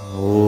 오.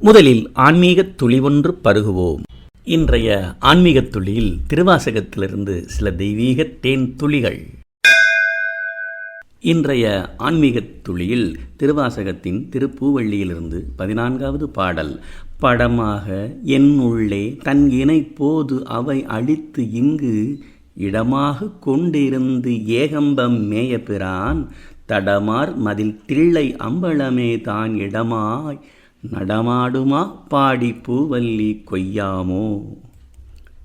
முதலில் ஆன்மீகத் துளி ஒன்று பருகுவோம். இன்றைய ஆன்மீகத் துளியில் திருவாசகத்திலிருந்து சில தெய்வீக தேன் துளிகள். இன்றைய ஆன்மீகத் துளியில் திருவாசகத்தின் திருப்பூவள்ளியிலிருந்து பதினான்காவது பாடல் படமாக என் உள்ளே தன் இணை போது அவை அழித்து இங்கு இடமாக கொண்டிருந்து ஏகம்பம் மேய பிரான் தடமார் மதில் தில்லை அம்பலமே தான் இடமாய் நடமாடுமா பாடி பூவல்லி கொய்யாமோ?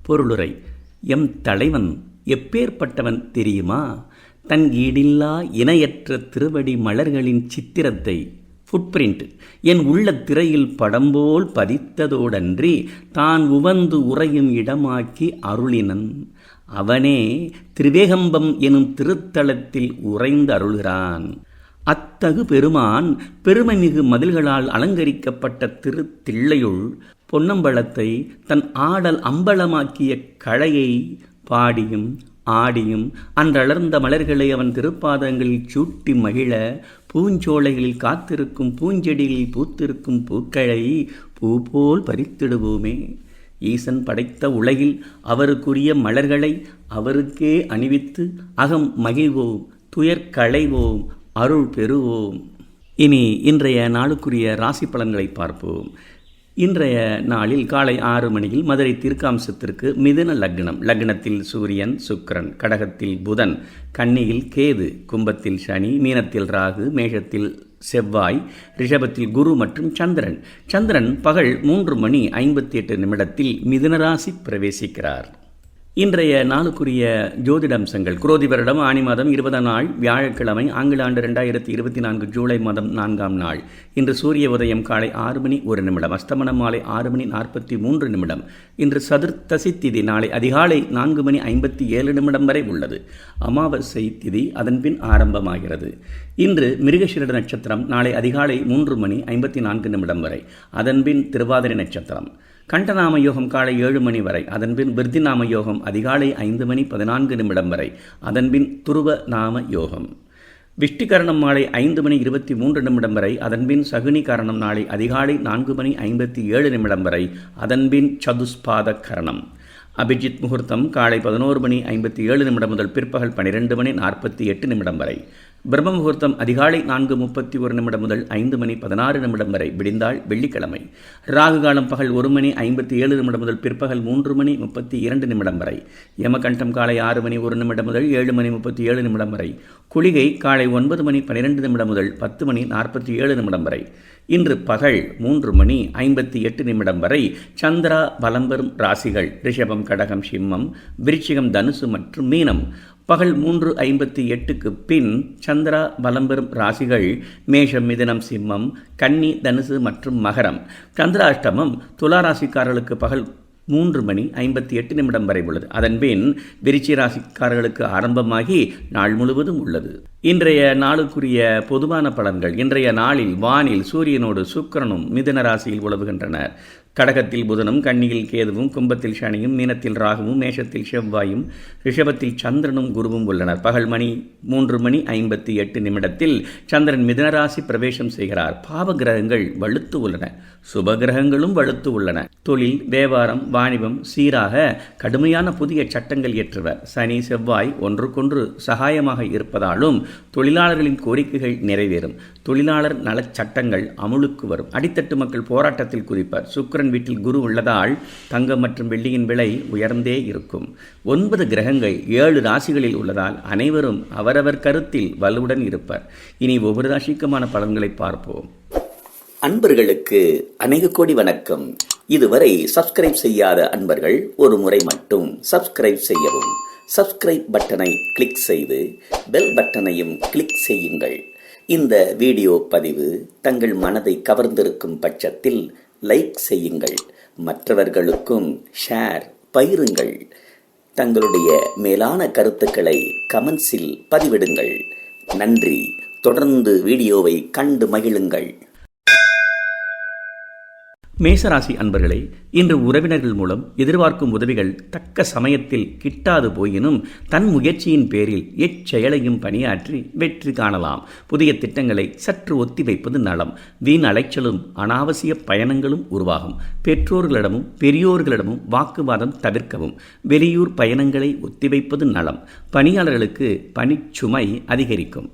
பொருளுரை எம் தலைவன் எப்பேற்பட்டவன் தெரியுமா? தன் ஈடில்லா இணையற்ற திருவடி மலர்களின் சித்திரத்தை ஃபுட்பிரிண்ட் என் உள்ள திரையில் படம்போல் பதித்ததோடன்றி தான் உவந்து உறையும் இடமாக்கி அருளினன். அவனே திரிவேகம்பம் எனும் திருத்தலத்தில் உறைந்து அருள்கிறான். அத்தகு பெருமான் பெருமைமிகு மதில்களால் அலங்கரிக்கப்பட்ட திருத்தில்லையுள் பொன்னம்பலத்தை தன் ஆடல் அம்பலமாக்கிய கழையை பாடியும் ஆடியும் அன்றளர்ந்த மலர்களை அவன் திருப்பாதங்களில் சூட்டி மகிழ பூஞ்சோலைகளில் காத்திருக்கும் பூஞ்செடிகளில் பூத்திருக்கும் பூக்களை பூ போல் பறித்திடுவோமே. ஈசன் படைத்த உலகில் அவருக்குரிய மலர்களை அவருக்கே அணிவித்து அகம் மகிழ்வோம் துயர் களைவோம் அருள் பெறுவோம். இனி இன்றைய நாளுக்குரிய ராசி பலன்களை பார்ப்போம். இன்றைய நாளில் காலை ஆறு மணியில் மதுரை தீர்க்காம்சத்திற்கு மிதுன லக்னம். லக்னத்தில் சூரியன் சுக்கரன் கடகத்தில் புதன் கன்னியில் கேது கும்பத்தில் சனி மீனத்தில் ராகு மேஷத்தில் செவ்வாய் ரிஷபத்தில் குரு மற்றும் சந்திரன். சந்திரன் பகல் மூன்று மணி ஐம்பத்தி எட்டு நிமிடத்தில் மிதுனராசி பிரவேசிக்கிறார். இன்றைய நாளுக்குரிய ஜோதிட அம்சங்கள் குரோதி வருடம் ஆணி மாதம் இருபதாம் நாள் வியாழக்கிழமை ஆங்கில ஆண்டு ரெண்டாயிரத்தி இருபத்தி நான்கு ஜூலை மாதம் நான்காம் நாள். இன்று சூரிய உதயம் காலை ஆறு மணி ஒரு நிமிடம் அஸ்தமனம் மாலை ஆறு மணி நாற்பத்தி மூன்று நிமிடம். இன்று சதுர்த்தசி திதி நாளை அதிகாலை நான்கு மணி ஐம்பத்தி ஏழு நிமிடம் வரை உள்ளது. அமாவாசை திதி அதன்பின் ஆரம்பமாகிறது. இன்று மிருகஷிரட நட்சத்திரம் நாளை அதிகாலை மூன்று மணி ஐம்பத்தி நான்கு நிமிடம் வரை அதன்பின் திருவாதிரை நட்சத்திரம். கண்டநாம யோகம் காலை ஏழு மணி வரை அதன்பின் விருத்திநாம யோகம் அதிகாலை ஐந்து மணி பதினான்கு நிமிடம் வரை அதன்பின் துருவ நாம யோகம். விஷ்டிகரணம் மாலை ஐந்து மணி இருபத்தி மூன்று நிமிடம் வரை அதன்பின் சகுனி கரணம் நாளை அதிகாலை நான்கு மணி ஐம்பத்தி ஏழு நிமிடம் வரை அதன்பின் சதுஸ்பாத கரணம். அபிஜித் முகூர்த்தம் காலை பதினோரு மணி ஐம்பத்தி ஏழு நிமிடம் முதல் பிற்பகல் பன்னிரெண்டு மணி நாற்பத்தி எட்டு நிமிடம் வரை. பிரம்ம முகூர்த்தம் அதிகாலை நான்கு முப்பத்தி ஒரு நிமிடம் முதல் ஐந்து மணி பதினாறு நிமிடம் வரை விடிந்தால் வெள்ளிக்கிழமை. ராகு காலம் பகல் ஒரு மணி ஐம்பத்தி ஏழு நிமிடம் முதல் பிற்பகல் மூன்று மணி முப்பத்தி இரண்டு நிமிடம் வரை. யமகண்டம் காலை ஆறு மணி ஒரு நிமிடம் முதல் ஏழு மணி முப்பத்தி ஏழு நிமிடம் வரை. குளிகை காலை ஒன்பது மணி பன்னிரெண்டு நிமிடம் முதல் பத்து மணி நாற்பத்தி ஏழு நிமிடம் வரை. இன்று பகல் மூன்று மணி ஐம்பத்தி எட்டு நிமிடம் வரை சந்திரா பலம்பெறும் ராசிகள் ரிஷபம் கடகம் சிம்மம் விருச்சிகம் தனுசு மற்றும் மீனம். பகல் மூன்று ஐம்பத்தி எட்டுக்கு பின் சந்திரா பலம் பெறும் ராசிகள் மேஷம் மிதனம் சிம்மம் கன்னி தனுசு மற்றும் மகரம். சந்திராஷ்டமம் துலா ராசிக்காரர்களுக்கு பகல் மூன்று மணி ஐம்பத்தி எட்டு நிமிடம் வரை உள்ளது. அதன்பின் விருச்சி ராசிக்காரர்களுக்கு ஆரம்பமாகி நாள் முழுவதும் உள்ளது. இன்றைய நாளுக்குரிய பொதுவான பலன்கள் இன்றைய நாளில் வானில் சூரியனோடு சுக்கிரனும் மிதுன ராசியில் உழவுகின்றனர். கடகத்தில் புதனும் கன்னியில் கேதுவும் கும்பத்தில் சனியும் மீனத்தில் ராகுவும் மேஷத்தில் செவ்வாயும் ரிஷபத்தில் சந்திரனும் குருவும் உள்ளனர். பகல் மணி மூன்று மணி ஐம்பத்தி எட்டு நிமிடத்தில் சந்திரன் மிதனராசி பிரவேசம் செய்கிறார். பாவ கிரகங்கள் வலுத்து உள்ளன. சுப கிரகங்களும் வலுத்து உள்ளன. தொழில் வியாபாரம் வாணிபம் சீராக கடுமையான புதிய சட்டங்கள் ஏற்றுவர் சனி செவ்வாய் ஒன்றுக்கொன்று சகாயமாக இருப்பதாலும் தொழிலாளர்களின் கோரிக்கைகள் நிறைவேறும். தொழிலாளர் நலச் சட்டங்கள் அமுலுக்கு வரும். அடித்தட்டு மக்கள் போராட்டத்தில் குறிப்பார் சுக்கரன் வீட்டில் குரு உள்ளதால் தங்கம் மற்றும் வெள்ளியின் விலை உயர்ந்தே இருக்கும். ஒன்பது கிரகங்கள் ஏழு ராசிகளில் உள்ளதால் அனைவரும் அவரவர் கருத்தில் வலுவுடன் இருப்பர். இனி ஒவ்வொரு ராசிக்குமான பலன்களை பார்ப்போம். அன்பர்களுக்கு அநேக கோடி வணக்கம். இதுவரை சப்ஸ்கிரைப் செய்யாத அன்பர்கள் ஒரு முறை மட்டும் சப்ஸ்கிரைப் செய்யவும். சப்ஸ்கிரைப் பட்டனை கிளிக் செய்து பெல் பட்டனையும் கிளிக் செய்யுங்கள். இந்த வீடியோ பதிவு தங்கள் மனதை கவர்ந்திருக்கும் பட்சத்தில் லைக் செய்யுங்கள். மற்றவர்களுக்கும் ஷேர் பயிருங்கள் தங்களுடைய மேலான கருத்துக்களை கமெண்ட்ஸில் பதிவிடுங்கள். நன்றி. தொடர்ந்து வீடியோவை கண்டு மகிழுங்கள். மேசராசி அன்பர்களே இன்று உறவினர்கள் மூலம் எதிர்பார்க்கும் உதவிகள் தக்க சமயத்தில் கிட்டாது போயினும் தன் முயற்சியின் பேரில் எச்செயலையும் பணியாற்றி வெற்றி காணலாம். புதிய திட்டங்களை சற்று ஒத்தி வைப்பது நலம். வீண் அலைச்சலும் அனாவசிய பயணங்களும் உருவாகும். பெற்றோர்களிடமும் பெரியோர்களிடமும் வாக்குவாதம் தவிர்க்கவும் வெளியூர் பயணங்களை ஒத்திவைப்பது நலம். பணியாளர்களுக்கு பணிச்சுமை அதிகரிக்கும்.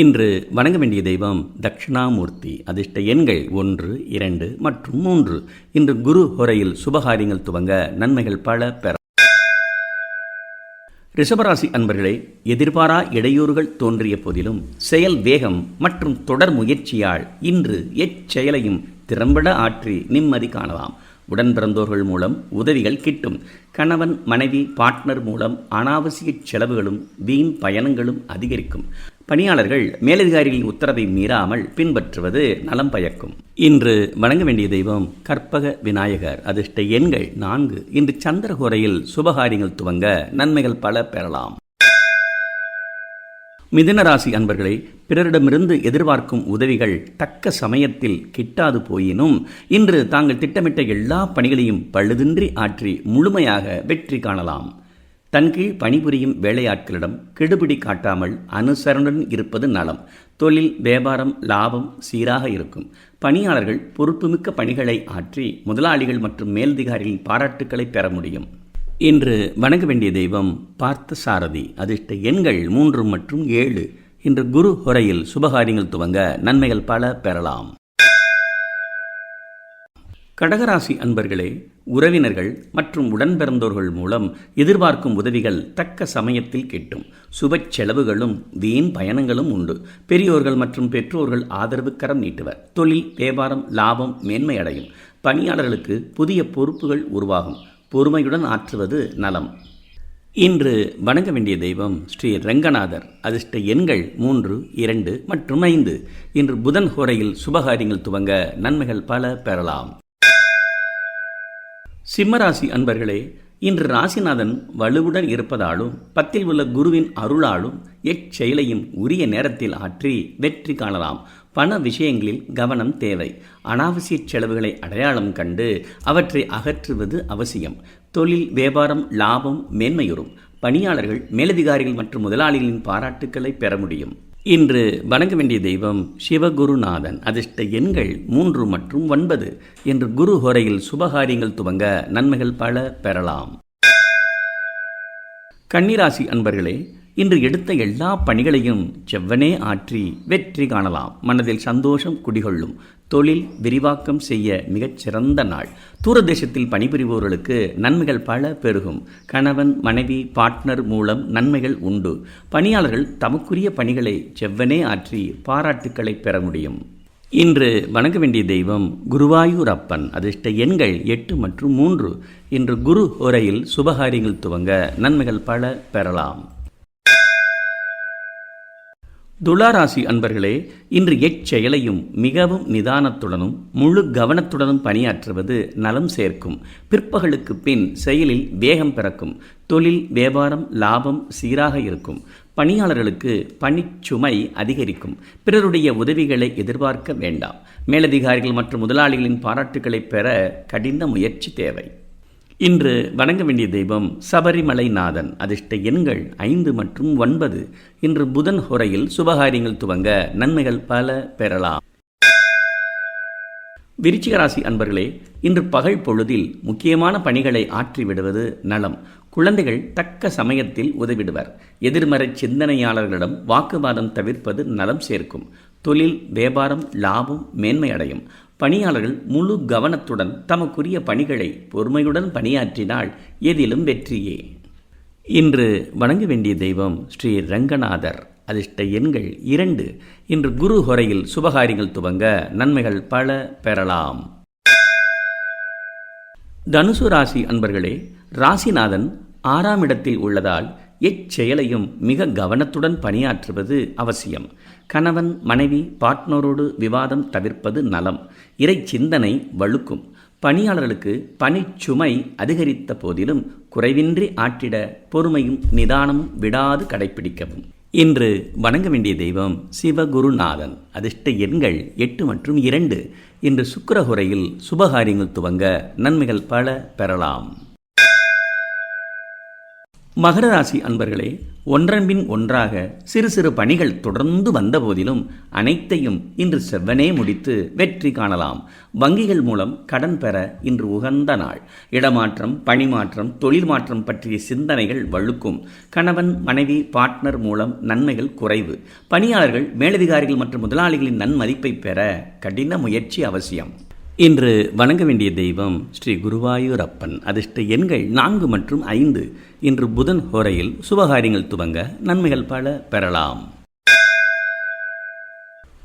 இன்று வணங்க வேண்டிய தெய்வம் தட்சிணாமூர்த்தி. அதிர்ஷ்ட எண்கள் ஒன்று இரண்டு மற்றும் மூன்று. இன்று குரு ஹொரையில் சுபகாரியங்கள் துவங்க நன்மைகள் பல பெற. ரிஷபராசி அன்பர்களே எதிர்பாரா இடையூறுகள் தோன்றிய போதிலும் செயல் வேகம் மற்றும் தொடர் முயற்சியால் இன்று எச்செயலையும் திறம்பட ஆற்றி நிம்மதி காணலாம். உடன் பிறந்தோர்கள் மூலம் உதவிகள் கிட்டும். கணவன் மனைவி பார்ட்னர் மூலம் அனாவசிய செலவுகளும் வீண் பயணங்களும் அதிகரிக்கும். பணியாளர்கள் மேலதிகாரிகளின் உத்தரவை மீறாமல் பின்பற்றுவது நலம் பயக்கும். இன்று வணங்க வேண்டிய தெய்வம் கற்பக விநாயகர். அதிர்ஷ்ட எண்கள் நான்கு. இன்று சந்திரகோரையில் சுபகாரியங்கள் துவங்க நன்மைகள் பல பெறலாம். மிதுனராசி அன்பர்களை பிறரிடமிருந்து எதிர்பார்க்கும் உதவிகள் தக்க சமயத்தில் கிட்டாது போயினும் இன்று தாங்கள் திட்டமிட்ட எல்லா பணிகளையும் பழுதின்றி ஆற்றி முழுமையாக வெற்றி காணலாம். தன் கீழ் பணிபுரியும் வேலையாட்களிடம் கெடுபிடி காட்டாமல் அனுசரணுடன் இருப்பது நலம். தொழில் வியாபாரம் லாபம் சீராக இருக்கும். பணியாளர்கள் பொறுப்புமிக்க பணிகளை ஆற்றி முதலாளிகள் மற்றும் மேல்திகாரிகளின் பாராட்டுக்களை பெற முடியும். இன்று வணங்க வேண்டிய தெய்வம் பார்த்த சாரதி அதிர்ஷ்ட எண்கள் மூன்று மற்றும் ஏழு. இன்று குரு ஹொரையில் சுபகாரியங்கள் துவங்க நன்மைகள் பல பெறலாம். கடகராசி அன்பர்களே உறவினர்கள் மற்றும் உடன்பிறந்தோர்கள் மூலம் எதிர்பார்க்கும் உதவிகள் தக்க சமயத்தில் கிட்டும். சுப செலவுகளும் வீண் பயணங்களும் உண்டு. பெரியோர்கள் மற்றும் பெற்றோர்கள் ஆதரவு கரம் நீட்டுவர். தொழில் வியாபாரம் லாபம் மேன்மை அடையும். பணியாளர்களுக்கு புதிய பொறுப்புகள் உருவாகும். பொறுமையுடன் ஆற்றுவது நலம். இன்று வணங்க வேண்டிய தெய்வம் ஸ்ரீ ரங்கநாதர். அதிர்ஷ்ட எண்கள் மூன்று இரண்டு மற்றும் ஐந்து. இன்று புதன் ஹோரையில் சுபகாரியங்கள் துவங்க நன்மைகள் பல பெறலாம். சிம்மராசி அன்பர்களே இன்று ராசிநாதன் வலுவுடன் இருப்பதாலும் பத்தில் உள்ள குருவின் அருளாலும் எச்செயலையும் உரிய நேரத்தில் ஆற்றி வெற்றி காணலாம். பண விஷயங்களில் கவனம் தேவை. அனாவசிய செலவுகளை அடையாளம் கண்டு அவற்றை அகற்றுவது அவசியம். தொழில் வியாபாரம் லாபம் மேன்மையுறும். பணியாளர்கள் மேலதிகாரிகள் மற்றும் முதலாளிகளின் பாராட்டுக்களை பெற முடியும். இன்று வணங்க வேண்டிய தெய்வம் சிவகுருநாதன். அதிர்ஷ்ட எண்கள் மூன்று மற்றும் ஒன்பது என்று குரு ஹோரையில் சுபகாரியங்கள் துவங்க நன்மைகள் பல பெறலாம். கன்னிராசி அன்பர்களே இன்று எடுத்த எல்லா பணிகளையும் செவ்வனே ஆற்றி வெற்றி காணலாம். மனதில் சந்தோஷம் குடிகொள்ளும். தொழில் விரிவாக்கம் செய்ய மிகச் சிறந்த நாள். தூரதேசத்தில் பணிபுரிபவர்களுக்கு நன்மைகள் பல பெருகும். கணவன் மனைவி பார்ட்னர் மூலம் நன்மைகள் உண்டு. பணியாளர்கள் தமக்குரிய பணிகளை செவ்வனே ஆற்றி பாராட்டுக்களை பெற முடியும். இன்று வணங்க வேண்டிய தெய்வம் குருவாயூர் அப்பன் அதிர்ஷ்ட எண்கள் எட்டு மற்றும் மூன்று. இன்று குரு ஹோரையில் சுபகாரியங்கள் துவங்க நன்மைகள் பல பெறலாம். துளாராசி அன்பர்களே இன்று எச்செயலையும் மிகவும் நிதானத்துடனும் முழு கவனத்துடனும் பணியாற்றுவது நலம் சேர்க்கும். பிற்பகலுக்கு பின் செயலில் வேகம் பிறக்கும். தொழில் வியாபாரம் லாபம் சீராக இருக்கும். பணியாளர்களுக்கு பணிச்சுமை அதிகரிக்கும். பிறருடைய உதவிகளை எதிர்பார்க்க வேண்டாம். மேலதிகாரிகள் மற்றும் முதலாளிகளின் பாராட்டுகளை பெற கடின முயற்சி தேவை. இன்று வணங்க வேண்டிய தெய்வம் சபரிமலை நாதன் அதிர்ஷ்ட எண்கள் ஐந்து மற்றும் ஒன்பது. இன்று புதன் ஹொரையில் சுபகாரியங்கள் துவங்க நன்மைகள் பல பெறலாம். விருச்சிகராசி அன்பர்களே இன்று பகல் பொழுதில் முக்கியமான பணிகளை ஆற்றி விடுவது நலம். குழந்தைகள் தக்க சமயத்தில் உதவிடுவர். எதிர்மறை சிந்தனையாளர்களிடம் வாக்குவாதம் தவிர்ப்பது நலம் சேர்க்கும். தொழில் வியாபாரம் லாபம் மேன்மை அடையும் பணியாளர்கள் முழு கவனத்துடன் தமக்குரிய பணிகளை பொறுமையுடன் பணியாற்றினால் எதிலும் வெற்றியே. இன்று வணங்க வேண்டிய தெய்வம் ஸ்ரீ ரங்கநாதர். அதிர்ஷ்ட எண்கள் இரண்டு. இன்று குரு ஹொரையில் சுபகாரியங்கள் துவங்க நன்மைகள் பல பெறலாம். தனுசு ராசி அன்பர்களே ராசிநாதன் ஆறாம் இடத்தில் உள்ளதால் எச்செயலையும் மிக கவனத்துடன் பணியாற்றுவது அவசியம். கணவன் மனைவி பார்ட்னரோடு விவாதம் தவிர்ப்பது நலம். இறை சிந்தனை வழுக்கும். பணியாளர்களுக்கு பணிச்சுமை அதிகரித்த போதிலும் குறைவின்றி ஆற்றிட பொறுமையும் நிதானமும் விடாது கடைபிடிக்கவும் இன்று வணங்க வேண்டிய தெய்வம் சிவகுருநாதன். அதிர்ஷ்ட எண்கள் எட்டு மற்றும் இரண்டு. இன்று சுக்கரகுரையில் சுபகாரியங்கள் துவங்க நன்மைகள் பல பெறலாம். மகர ராசி அன்பர்களே ஒன்றன்பின் ஒன்றாக சிறு சிறு பணிகள் தொடர்ந்து வந்த போதிலும் அனைத்தையும் இன்று செவ்வனே முடித்து வெற்றி காணலாம். வங்கிகள் மூலம் கடன் பெற இன்று உகந்த நாள். இடமாற்றம் பணிமாற்றம் தொழில் மாற்றம் பற்றிய சிந்தனைகள் வழுக்கும். கணவன் மனைவி பார்ட்னர் மூலம் நன்மைகள் குறைவு. பணியாளர்கள் மேலதிகாரிகள் மற்றும் முதலாளிகளின் நன்மதிப்பை பெற கடின முயற்சி அவசியம். இன்று வணங்க வேண்டிய தெய்வம் ஸ்ரீ குருவாயூரப்பன். அதிர்ஷ்ட எண்கள் நான்கு மற்றும் ஐந்து. இன்று புதன் ஹோரையில் சுபகாரியங்கள் துவங்க நன்மைகள் பல பெறலாம்.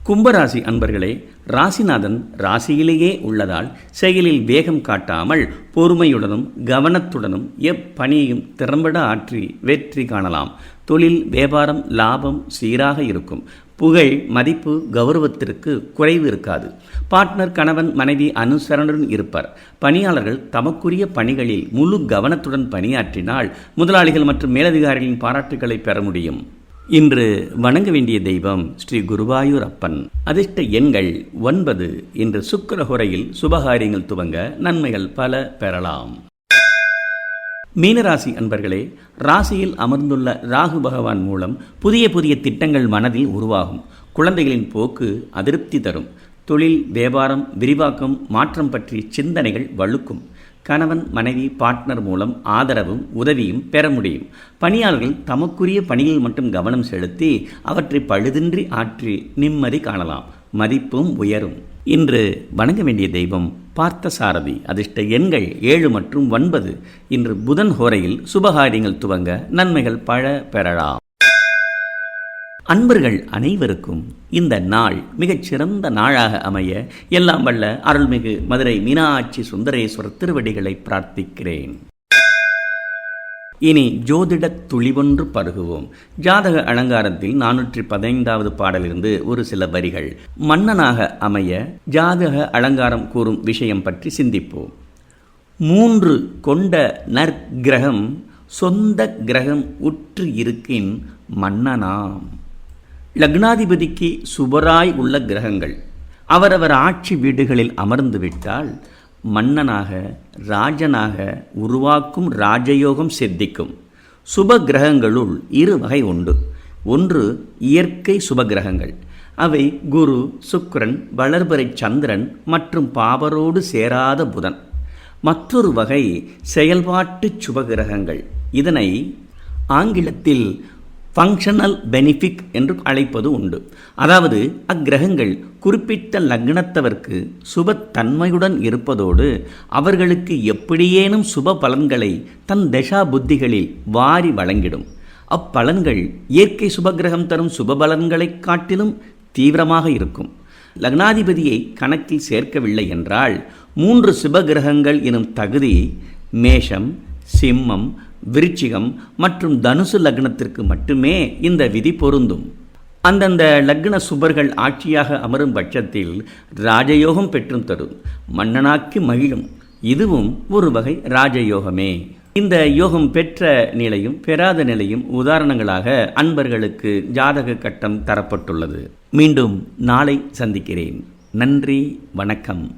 கும்பராசி அன்பர்களே ராசிநாதன் ராசியிலேயே உள்ளதால் செயலில் வேகம் காட்டாமல் பொறுமையுடனும் கவனத்துடனும் எப்பணியையும் திறம்பட ஆற்றி வெற்றி காணலாம். தொழில் வியாபாரம் லாபம் சீராக இருக்கும். புகழ் மதிப்பு கௌரவத்திற்கு குறைவு இருக்காது. பார்ட்னர் கணவன் மனைவி அனுசரணுடன் இருப்பர். பணியாளர்கள் தமக்குரிய பணிகளில் முழு கவனத்துடன் பணியாற்றினால் முதலாளிகள் மற்றும் மேலதிகாரிகளின் பாராட்டுகளை பெற முடியும். இன்று வணங்க வேண்டிய தெய்வம் ஸ்ரீ குருவாயூர் அப்பன் அதிர்ஷ்ட எண்கள் ஒன்பது இன்று சுக்கரஹுரையில் சுபகாரியங்கள் துவங்க நன்மைகள் பல பெறலாம். மீனராசி அன்பர்களே ராசியில் அமர்ந்துள்ள ராகு பகவான் மூலம் புதிய புதிய திட்டங்கள் மனதில் உருவாகும். குழந்தைகளின் போக்கு அதிருப்தி தரும். தொழில் வியாபாரம் விரிவாக்கம் மாற்றம் பற்றிய சிந்தனைகள் வழுக்கும். கணவன் மனைவி பார்ட்னர் மூலம் ஆதரவும் உதவியும் பெற முடியும். பணியாளர்கள் தமக்குரிய பணியில் மட்டும் கவனம் செலுத்தி அவற்றை பழுதின்றி ஆற்றி நிம்மதி காணலாம். மதிப்பும் உயரும். இன்று வணங்க வேண்டிய தெய்வம் பார்த்த சாரதி அதிர்ஷ்ட எண்கள் ஏழு மற்றும் ஒன்பது. இன்று புதன் ஹோரையில் சுபகாரியங்கள் துவங்க நன்மைகள் பழ பெறலாம். அன்பர்கள் அனைவருக்கும் இந்த நாள் மிகச் சிறந்த நாளாக அமைய எல்லாம் வல்ல அருள்மிகு மதுரை மீனாட்சி சுந்தரேஸ்வரர் திருவடிகளை பிரார்த்திக்கிறேன். இனி ஜோதிட துளிவொன்று பருகுவோம். ஜாதக அலங்காரத்தில் நானூற்றி பதினைந்தாவது பாடலிருந்து ஒரு சில வரிகள். மன்னனாக அமைய ஜாதக அலங்காரம் கூறும் விஷயம் பற்றி சிந்திப்போம். மூன்று கொண்ட நற்கிரகம் சொந்த கிரகம் உற்று இருக்கின் மன்னனாம். லக்னாதிபதிக்கு சுபராய் உள்ள கிரகங்கள். அவரவர் ஆட்சி வீடுகளில் அமர்ந்து விட்டால் மன்னனாக ராஜனாக உருவாக்கும் ராஜயோகம் சித்திக்கும். சுப கிரகங்களுள் இரு வகை உண்டு. ஒன்று இயற்கை சுபகிரகங்கள். அவை குரு சுக்கரன் வளர்பறை சந்திரன் மற்றும் பாவரோடு சேராத புதன். மற்றொரு வகை செயல்பாட்டு சுபகிரகங்கள். இதனை ஆங்கிலத்தில் ஃபங்க்ஷனல் பெனிஃபிக் என்று அழைப்பது உண்டு. அதாவது அக்கிரகங்கள் குறிப்பிட்ட லக்னத்தவர்க்கு சுபத்தன்மையுடன் இருப்பதோடு அவர்களுக்கு எப்படியேனும் சுப பலன்களை தன் தசா புத்திகளில் வாரி வழங்கிடும். அப்பலன்கள் இயற்கை சுபகிரகம் தரும் சுப பலன்களைக் காட்டிலும் தீவிரமாக இருக்கும். லக்னாதிபதியை கணக்கில் சேர்க்கவில்லை என்றால் மூன்று சுபகிரகங்கள் எனும் தகுதி மேஷம் சிம்மம் விருச்சிகம் மற்றும் தனுசு லக்னத்திற்கு மட்டுமே இந்த விதி பொருந்தும். அந்தந்த லக்ன சுபர்கள் ஆட்சியாக அமரும் பட்சத்தில் ராஜயோகம் பெற்றும் தரும். மன்னனாக்கி மகிழும். இதுவும் ஒரு வகை ராஜயோகமே. இந்த யோகம் பெற்ற நிலையும் பெறாத நிலையும் உதாரணங்களாக அன்பர்களுக்கு ஜாதக கட்டம் தரப்பட்டுள்ளது. மீண்டும் நாளை சந்திக்கிறேன். நன்றி வணக்கம்.